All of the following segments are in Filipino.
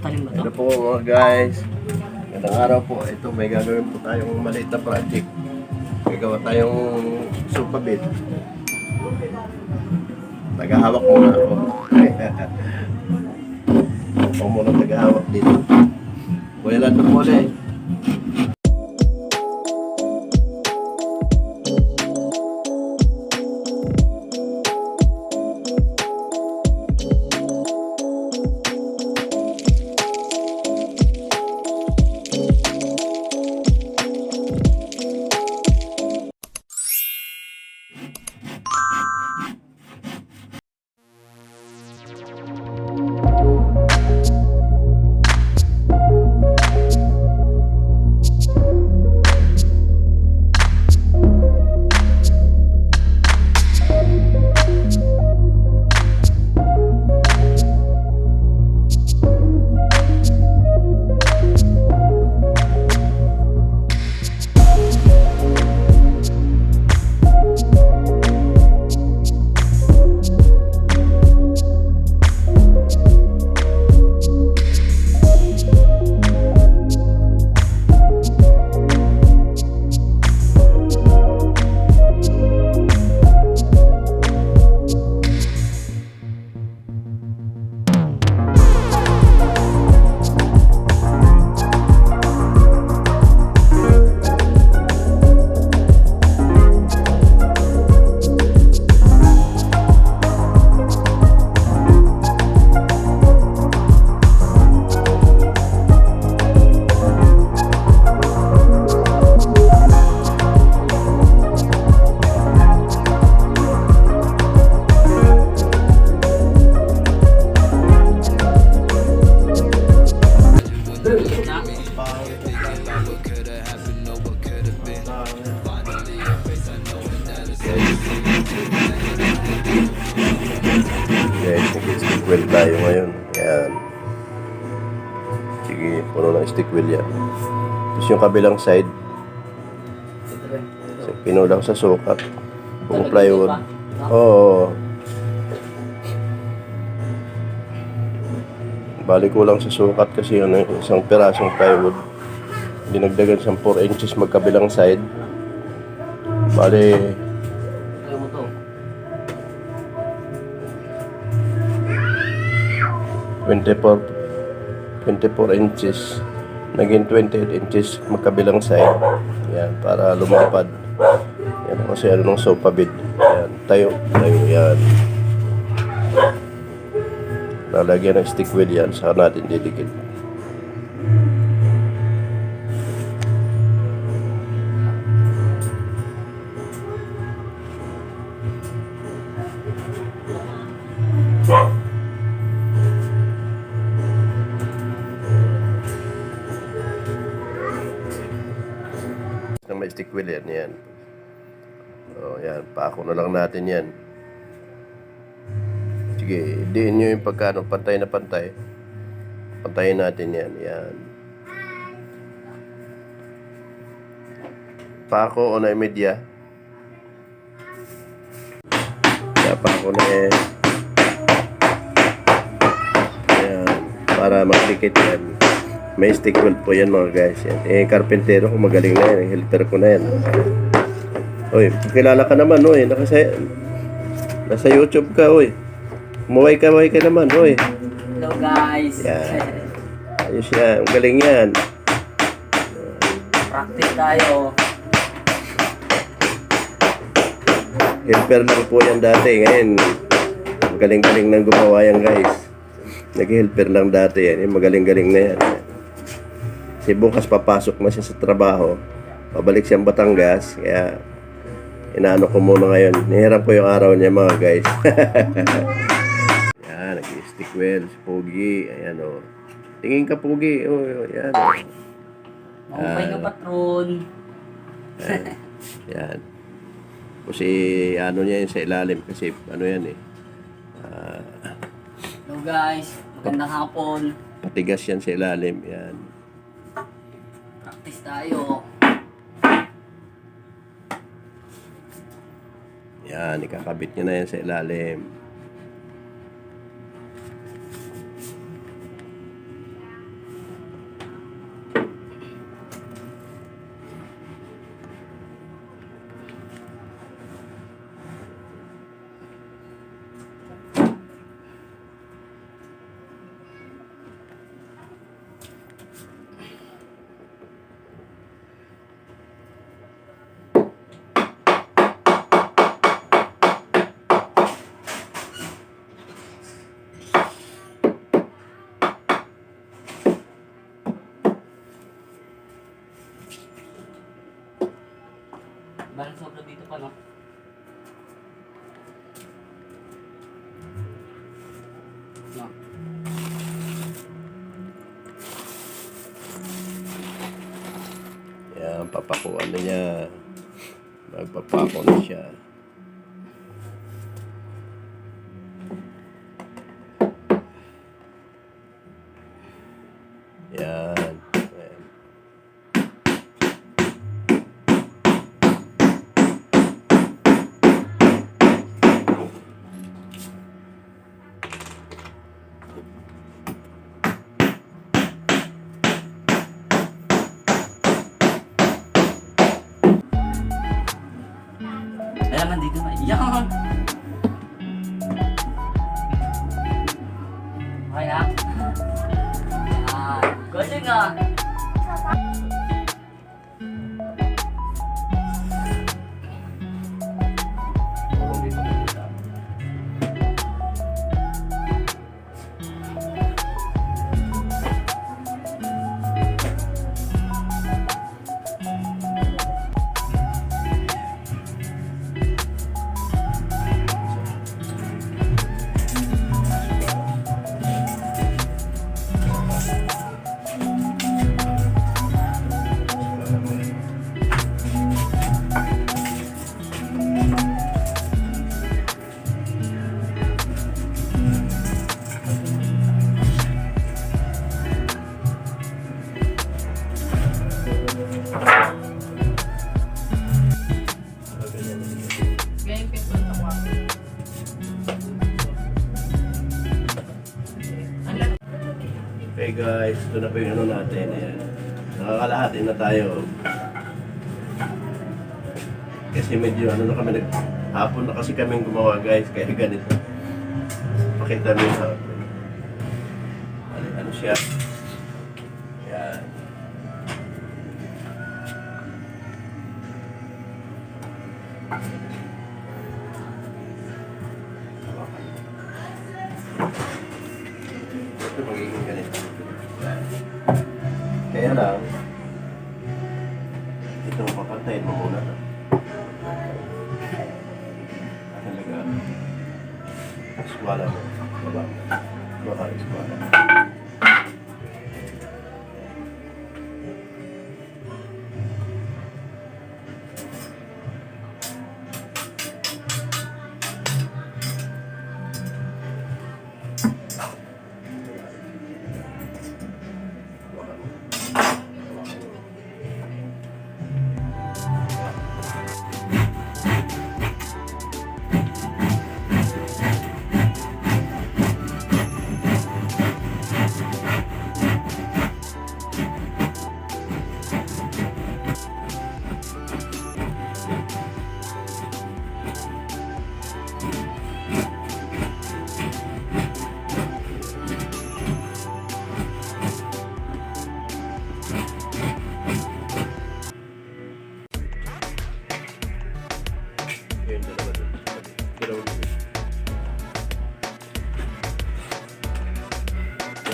Matalim ba to? Ito po mga guys. Magandang araw po. Ito may gagawin po tayong maliit na project. May gawa tayong sofa bed. Tagahawak muna ako. ako muna tagahawak dito. Kuya lang ito muna Sige, puno ng stick wheel yan. Tapos yung kabilang side, so, pinulang sa sukat. Pung plywood. Oo. Balik ko lang sa sukat kasi yun, eh, isang pirasong plywood. Dinagdagan sa 4 inches magkabilang side. Bali, to. 24 24 inches naging 28 inches magkabilang side. Yan para lumapad. Yan kasi ano ng sofa bed. Yan tayo tayo yan. Lalagyan ng stick wheel yan saka natin didikit na may stick wheel yan. Yan oh yan paako na lang natin yan. Sige diin nyo yung pagkano pantay na pantay. Pantayin natin yan yan. Pako o na media? Pako na eh. Yan para magdikit yan may stick wheel po yan mga guys yan. Eh karpentero ko magaling na yan helper ko na yan Oy, kilala ka naman oy nasa nasa YouTube ka oy Muway ka, muway ka naman, oy. Hello guys. Yan. Ayos yan. Ang galing yan. Practice tayo. Helper lang po yan dati. Ngayon, ang galing-galing nang gumawa yan, guys. Nag-helper lang dati yan. Magaling-galing na yan. Si bukas papasok na siya sa trabaho. Pabalik siyang Batangas. Kaya, inaano ko muna ngayon. Nihiram ko yung araw niya, mga guys. yan, nag-stick well. Si Pogi. Ayan, o. Tingin ka, Pogi. O, oh, yan, o. Mahupay ka patron. Yan. Kasi ano niya yun sa ilalim kasi ano yan eh. ah, Hello guys. Magandang hapon. patigas yan sa ilalim. Yan. Tayo. Yan, ikakabit niya na yan sa ilalim. Ano? No. Yan, papakuan na niya. Magpapako na siya. Yan. Man dito na. Yan! Okay na? Yan. Okay guys, ito na po yung ano natin. Ayan. Nakakalahati na tayo. Kasi medyo ano na kami, hapon na kasi kami gumawa guys, kaya ganito. Pakita nyo sa ano, ano siya. Ayan. Kaya lang,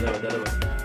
Dale, dale, dale.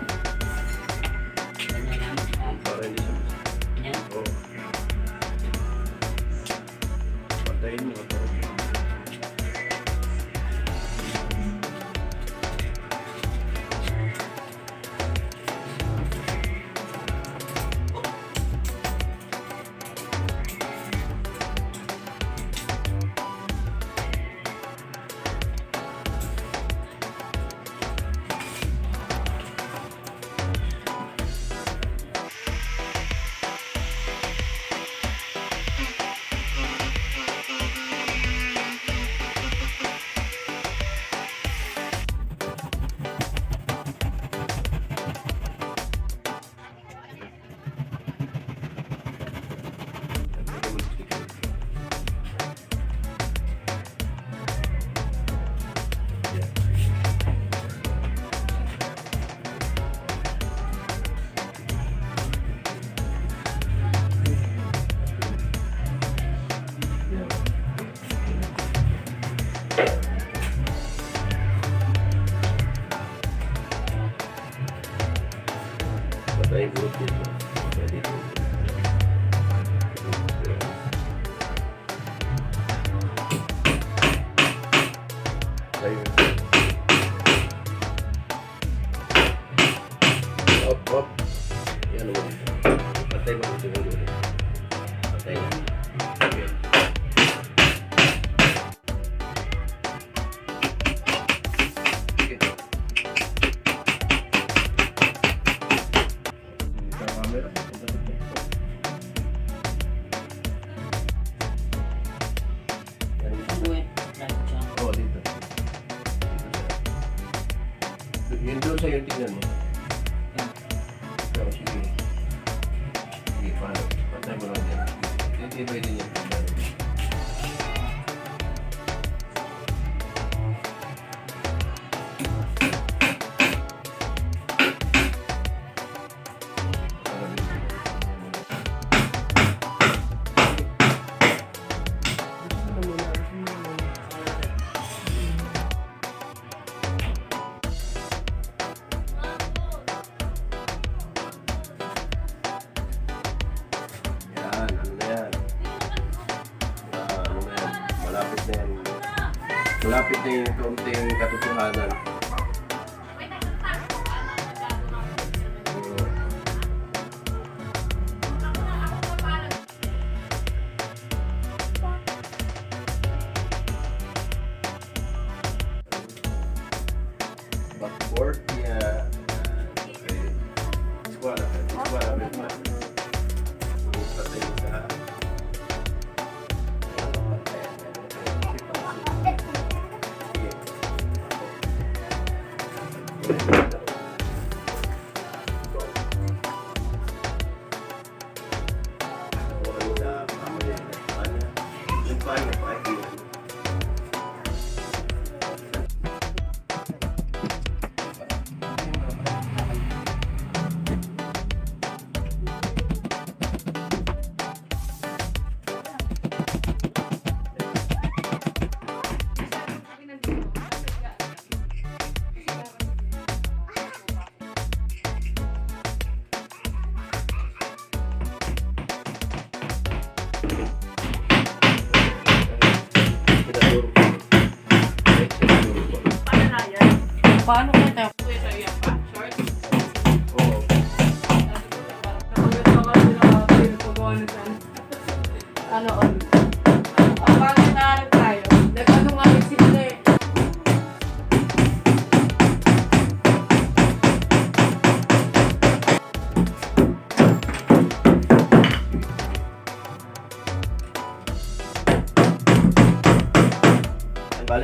Perfecto.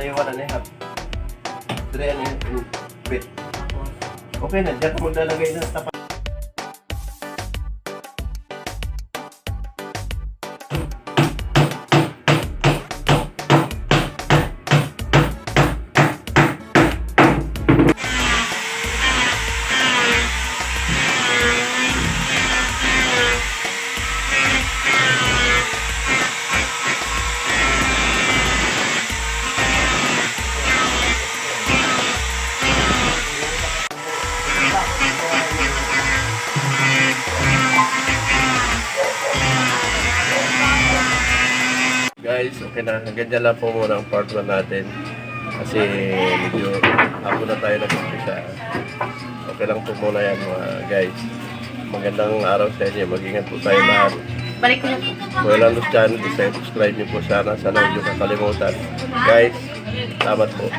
Yung one and a half. Three and a half. Okay na, diyan ka maglalagay na tapat. Guys, okay na. Ganyan lang po muna ang part 1 natin. Kasi medyo ako na tayo nag-umpisa. Okay lang po muna yan mga guys. Magandang araw sa inyo. Mag-ingat po tayo lahat. Balik ko na po. Kuya Channel, subscribe niyo po sana. Sana huwag niyo kakalimutan. Guys, salamat po.